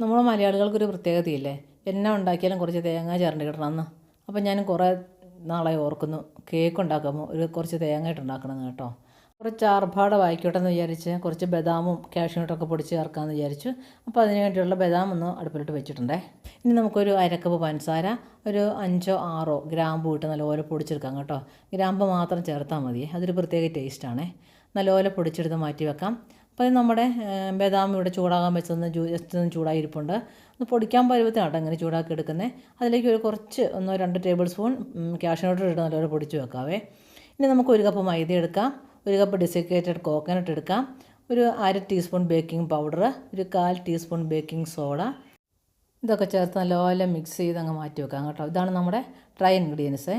നമ്മൾ മലയാളികൾക്കൊരു പ്രത്യേകതയില്ലേ? എന്നാ ഉണ്ടാക്കിയാലും കുറച്ച് തേങ്ങ ചിരണ്ടി കിട്ടണമെന്ന് അപ്പം ഞാൻ കുറേ നാളായി ഓർക്കുന്നു. കേക്ക് ഉണ്ടാക്കുമ്പോൾ ഒരു കുറച്ച് തേങ്ങ ഇട്ട് ഉണ്ടാക്കണം കേട്ടോ. കുറച്ച് ആർഭാട വായിക്കോട്ടെ എന്ന് വിചാരിച്ച് കുറച്ച് ബദാമും കാഷ്യൂട്ടൊക്കെ പൊടിച്ച് ചേർക്കാമെന്ന് വിചാരിച്ചു. അപ്പോൾ അതിന് വേണ്ടിയുള്ള ബദാം ഒന്ന് അടുപ്പിലിട്ട് വെച്ചിട്ടുണ്ടേ. ഇനി നമുക്കൊരു അരക്കപ്പ് പഞ്ചസാര ഒരു അഞ്ചോ ആറോ ഗ്രാമ്പു ഇട്ട് നല്ലപോലെ പൊടിച്ചെടുക്കാം കേട്ടോ. ഗ്രാമ്പ് മാത്രം ചേർത്താൽ മതി. അതൊരു പ്രത്യേക ടേസ്റ്റാണേ നല്ലപോലെ പൊടിച്ചെടുത്ത് മാറ്റി വെക്കാം. അപ്പോൾ നമ്മുടെ ബദാം ഇവിടെ ചൂടാകാൻ വെച്ചൊന്ന് ജൂ ജസ്റ്റ് ഒന്ന് ചൂടായി ഇരിപ്പുണ്ട് ഒന്ന് പൊടിക്കാൻ പരുവത്തിനാട്ടോ അങ്ങനെ ചൂടാക്കി എടുക്കുന്നത് അതിലേക്ക് ഒരു കുറച്ച് ഒന്നോ രണ്ട് ടേബിൾ സ്പൂൺ ക്യാഷ്നട്ട് ഇട്ട് നല്ലപോലെ പൊടിച്ച് വെക്കാവേ. ഇനി നമുക്ക് ഒരു കപ്പ് മൈദ എടുക്കാം. ഒരു കപ്പ് ഡിസിക്കേറ്റഡ് കോക്കനട്ട് എടുക്കാം. ഒരു അര ടീസ്പൂൺ ബേക്കിംഗ് പൗഡർ ഒരു കാൽ ടീസ്പൂൺ ബേക്കിംഗ് സോഡ. ഇതൊക്കെ ചേർത്ത് നല്ലപോലെ മിക്സ് ചെയ്ത് അങ്ങ് മാറ്റി വെക്കാം കേട്ടോ. ഇതാണ് നമ്മുടെ ഡ്രൈ ഇൻഗ്രീഡിയൻസ്.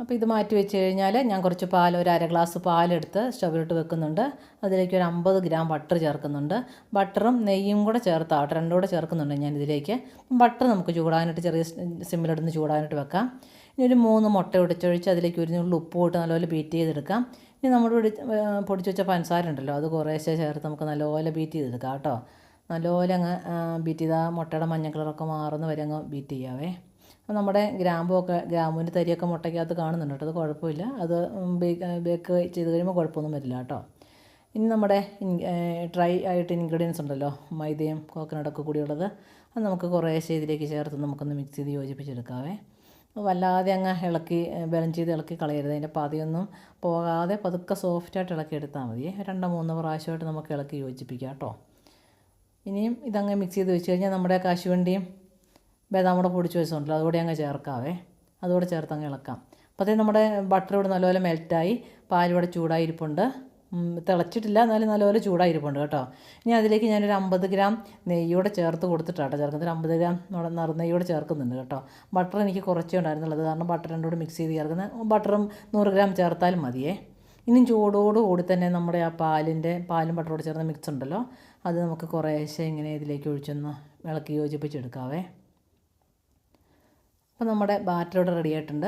അപ്പോൾ ഇത് മാറ്റി വെച്ച് കഴിഞ്ഞാൽ ഞാൻ കുറച്ച് പാൽ ഒരു അര ഗ്ലാസ് പാലെടുത്ത് സ്റ്റവിലിട്ട് വെക്കുന്നുണ്ട്. അതിലേക്ക് ഒരു അമ്പത് ഗ്രാം ബട്ടർ ചേർക്കുന്നുണ്ട്. ബട്ടറും നെയ്യും കൂടെ ചേർത്താവട്ടെ രണ്ടും കൂടെ ചേർക്കുന്നുണ്ട് ഞാൻ ഇതിലേക്ക്. ബട്ടർ നമുക്ക് ചൂടാനായിട്ട് ചെറിയ സിമ്മിലിടുന്ന് ചൂടാനായിട്ട് വെക്കാം. ഇനി ഒരു മൂന്ന് മുട്ട ഒടിച്ചൊഴിച്ച് അതിലേക്ക് ഒരു നുള്ളിൽ ഉപ്പ് ഇട്ട് നല്ലപോലെ ബീറ്റ് ചെയ്തെടുക്കാം. ഇനി നമ്മൾ പൊടി പൊടിച്ച് വെച്ച പഞ്ചസാര ഉണ്ടല്ലോ അത് കുറേശ്ശെ ചേർത്ത് നമുക്ക് നല്ലപോലെ ബീറ്റ് ചെയ്തെടുക്കാം കേട്ടോ. നല്ലപോലെ അങ്ങ് ബീറ്റ് ചെയ്താൽ മുട്ടയുടെ മഞ്ഞ കളറൊക്കെ മാറുന്ന വരെ അങ്ങ് ബീറ്റ് ചെയ്യാവേ. നമ്മുടെ ഗ്രാമ്പൊക്കെ ഗ്രാമ്പൂവിന്റെ തരിയൊക്കെ മുട്ടയ്ക്കകത്ത് കാണുന്നുണ്ട് കേട്ടോ. അത് കുഴപ്പമില്ല. അത് ബേക്ക് ചെയ്ത് കഴിയുമ്പോൾ കുഴപ്പമൊന്നും വരില്ല കേട്ടോ. ഇനി നമ്മുടെ ഡ്രൈ ആയിട്ട് ഇൻഗ്രീഡിയൻസ് ഉണ്ടല്ലോ. മൈദയും കോക്കനട്ടൊക്കെ കൂടിയുള്ളത്. അത് നമുക്ക് കുറേശ്ശെ ഇതിലേക്ക് ചേർത്ത് നമുക്കൊന്ന് മിക്സ് ചെയ്ത് യോജിപ്പിച്ചെടുക്കാവേ. വല്ലാതെ അങ്ങ് ഇളക്കി ബലം ചെയ്ത് ഇളക്കി കളയരുത്. അതിന്റെ പതിയൊന്നും പോകാതെ പതുക്കെ സോഫ്റ്റായിട്ട് ഇളക്കി എടുത്താൽ മതി. രണ്ടോ മൂന്നോ പ്രാവശ്യമായിട്ട് നമുക്ക് ഇളക്കി യോജിപ്പിക്കാം കേട്ടോ. ഇനിയും ഇതങ്ങ് മിക്സ് ചെയ്ത് വെച്ച് കഴിഞ്ഞാൽ നമ്മുടെ കശുവണ്ടിയും ബദാം കൂടെ പൊടിച്ച് വെച്ചിട്ടുണ്ടല്ലോ അതുകൂടി അങ്ങ് ചേർക്കാവേ. അതുകൂടെ ചേർത്ത് അങ്ങ് ഇളക്കാം. അപ്പോഴത്തേ നമ്മുടെ ബട്ടർ ഇവിടെ നല്ലപോലെ മെൽറ്റായി പാലിവിടെ ഇവിടെ ചൂടായിരിപ്പുണ്ട്. ഉം, തിളച്ചിട്ടില്ല എന്നാലും നല്ലപോലെ ചൂടായിരിപ്പുണ്ട് കേട്ടോ. ഇനി അതിലേക്ക് ഞാനൊരു അമ്പത് ഗ്രാം നെയ്യൂടെ ചേർത്ത് കൊടുത്തിട്ടാട്ടോ ചേർക്കുന്നത്. ഒരു അമ്പത് ഗ്രാം നമ്മുടെ നിറനെയ്യൂടെ ചേർക്കുന്നുണ്ട് കേട്ടോ. ബട്ടർ എനിക്ക് കുറച്ചേ ഉണ്ടായിരുന്നുള്ളത്. കാരണം ബട്ടർ രണ്ടും കൂടി മിക്സ് ചെയ്ത് ചേർക്കുന്നത് ബട്ടറും നൂറ് ഗ്രാം ചേർത്താലും മതിയേ. ഇനിയും ചൂടോട് കൂടി തന്നെ നമ്മുടെ ആ പാലിന്റെ പാലും ബട്ടറോട് ചേർന്ന മിക്സ് ഉണ്ടല്ലോ. അത് നമുക്ക് കുറേശ്ശെ ഇങ്ങനെ ഇതിലേക്ക് ഒഴിച്ചൊന്ന് ഇളക്കി യോജിപ്പിച്ചെടുക്കാവേ. അപ്പോൾ നമ്മുടെ ബാറ്റർ ഇവിടെ റെഡി ആയിട്ടുണ്ട്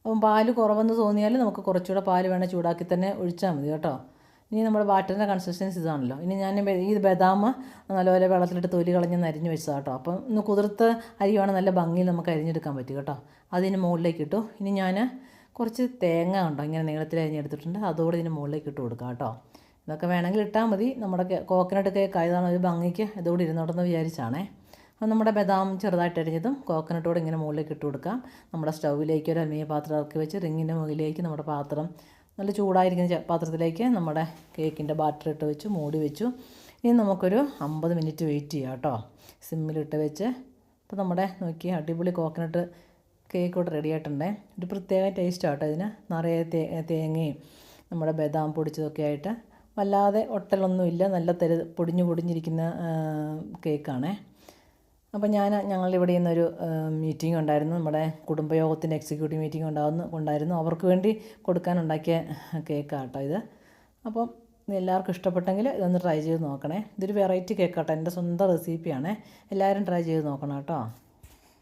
അപ്പം പാൽ കുറവെന്ന് തോന്നിയാൽ നമുക്ക് കുറച്ചുകൂടെ പാൽ വേണേൽ ചൂടാക്കി തന്നെ ഒഴിച്ചാൽ മതി കേട്ടോ. ഇനി നമ്മുടെ ബാറ്ററിന്റെ കൺസിസ്റ്റൻസി ഇതാണല്ലോ. ഇനി ഞാൻ ഈ ബദാം നല്ലപോലെ വെള്ളത്തിലിട്ട് തൊലി കളഞ്ഞ് അരിഞ്ഞ് വെച്ചതാണ് കേട്ടോ. അപ്പം ഒന്ന് കുതിർത്ത് അരിയാണ് നല്ല ഭംഗിയിൽ നമുക്ക് അരിഞ്ഞെടുക്കാൻ പറ്റും കേട്ടോ. അതിന് മുകളിലേക്ക് ഇട്ടു. ഇനി ഞാൻ കുറച്ച് തേങ്ങ ഉണ്ടോ ഇങ്ങനെ നീളത്തിൽ അരിഞ്ഞെടുത്തിട്ടുണ്ട്. അതോടെ ഇതിന് മുകളിലേക്ക് ഇട്ട് കൊടുക്കാം കേട്ടോ. ഇതൊക്കെ വേണമെങ്കിൽ ഇട്ടാൽ മതി. നമ്മുടെ കോക്കനട്ട് കേക്ക് ആയതാണ് ഒരു ഭംഗിക്ക് ഇതോടെ ഇരുന്നോട്ടെന്ന് വിചാരിച്ചാണേ. നമ്മുടെ ബദാം ചെറുതായിട്ട് അരിഞ്ഞതും കോക്കനട്ടോട് ഇങ്ങനെ മുകളിലേക്ക് ഇട്ട് കൊടുക്കാം. നമ്മുടെ സ്റ്റൗവിലേക്ക് ഒരു അലുമിനിയ പാത്രം ഇറക്കി വെച്ച് റിങ്ങിന്റെ മുകളിലേക്ക് നമ്മുടെ പാത്രം നല്ല ചൂടായിരിക്കുന്ന പാത്രത്തിലേക്ക് നമ്മുടെ കേക്കിന്റെ ബാറ്റർ ഇട്ട് വെച്ച് മൂടി വെച്ചു. ഇനി നമുക്കൊരു അമ്പത് മിനിറ്റ് വെയിറ്റ് ചെയ്യാം കേട്ടോ. സിമ്മിലിട്ട് വെച്ച്. അപ്പോൾ നമ്മുടെ നോക്കി അടിപൊളി കോക്കനട്ട് കേക്ക് ഇവിടെ റെഡി ആയിട്ടുണ്ടേ. ഒരു പ്രത്യേക ടേസ്റ്റ് ആട്ടോ ഇതിന്. നിറയെ തേ തേങ്ങയും നമ്മുടെ ബദാം പൊടിച്ചതൊക്കെ ആയിട്ട്. വല്ലാതെ ഒട്ടലൊന്നുമില്ല. നല്ല തെരു പൊടിഞ്ഞു പൊടിഞ്ഞിരിക്കുന്ന കേക്കാണേ അപ്പോൾ ഞാൻ ഞങ്ങളുടെ ഇവിടെ ഇന്നൊരു മീറ്റിംഗ് ഉണ്ടായിരുന്നു. നമ്മുടെ കുടുംബയോഗത്തിന്റെ എക്സിക്യൂട്ടീവ് മീറ്റിംഗ് ഉണ്ടാകുന്നു ഉണ്ടായിരുന്നു. അവർക്ക് വേണ്ടി കൊടുക്കാനുണ്ടാക്കിയ കേട്ടോ ഇത്. അപ്പം എല്ലാവർക്കും ഇഷ്ടപ്പെട്ടെങ്കിൽ ഇതൊന്ന് ട്രൈ ചെയ്ത് നോക്കണേ. ഇതൊരു വെറൈറ്റി കേക്കാട്ടോ എന്റെ സ്വന്തം റെസിപ്പിയാണേ എല്ലാവരും ട്രൈ ചെയ്ത് നോക്കണം കേട്ടോ.